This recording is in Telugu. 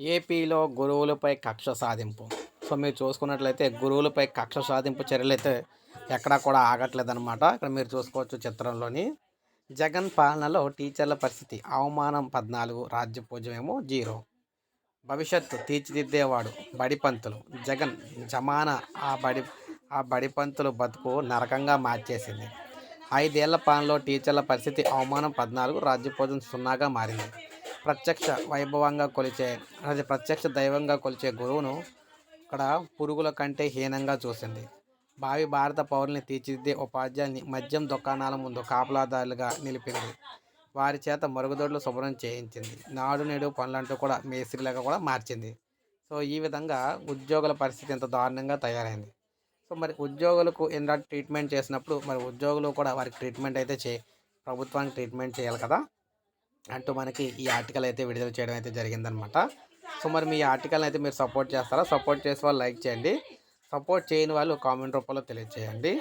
ఏపీలో గురువులపై కక్ష సాధింపు. సో మీరు చూసుకున్నట్లయితే గురువులపై కక్ష సాధింపు చర్యలు అయితే ఎక్కడా కూడా ఆగట్లేదన్నమాట. ఇక్కడ మీరు చూసుకోవచ్చు చిత్రంలోని. జగన్ పాలనలో టీచర్ల పరిస్థితి. అవమానం పద్నాలుగు రాజ్య పూజమేమో జీరో. భవిష్యత్తు తీర్చిదిద్దేవాడు బడిపంతులు జగన్ జమానా ఆ బడి ఆ బడిపంతులు బతుకు నరకంగా మార్చేసింది. ఐదేళ్ళ పాలనలో టీచర్ల పరిస్థితి అవమానం పద్నాలుగు రాజ్యపోజం సున్నాగా మారింది. ప్రత్యక్ష వైభవంగా కొలిచే అది ప్రత్యక్ష దైవంగా కొలిచే గురువును ఇక్కడ పురుగుల కంటే హీనంగా చూసింది. భావి భారత పౌరుల్ని తీర్చిదిద్దే ఉపాధ్యాయుల్ని మద్యం దుకాణాల ముందు కాపలాదారులుగా నిలిపింది. వారి చేత మరుగుదొడ్లు శుభ్రం చేయించింది. నాడు నేడు పనులంటూ కూడా మేస్త్రీలుగా కూడా మార్చింది. సో ఈ విధంగా ఉద్యోగుల పరిస్థితి ఎంత దారుణంగా తయారైంది. సో మరి ఉద్యోగులకు ఎంత ట్రీట్మెంట్ చేసినప్పుడు మరి ఉద్యోగులు కూడా వారికి ట్రీట్మెంట్ అయితే చే ప్రభుత్వానికి ట్రీట్మెంట్ చేయాలి కదా. అంటూ మనకి ఈ ఆర్టికల్ అయితే విడుదల చేయడం అయితే జరిగిందనమాట సో మరి మీ ఆర్టికల్ని అయితే మీరు సపోర్ట్ చేస్తారా? సపోర్ట్ చేసే వాళ్ళు లైక్ చేయండి. సపోర్ట్ చేయని వాళ్ళు కామెంట్ రూపంలో తెలియజేయండి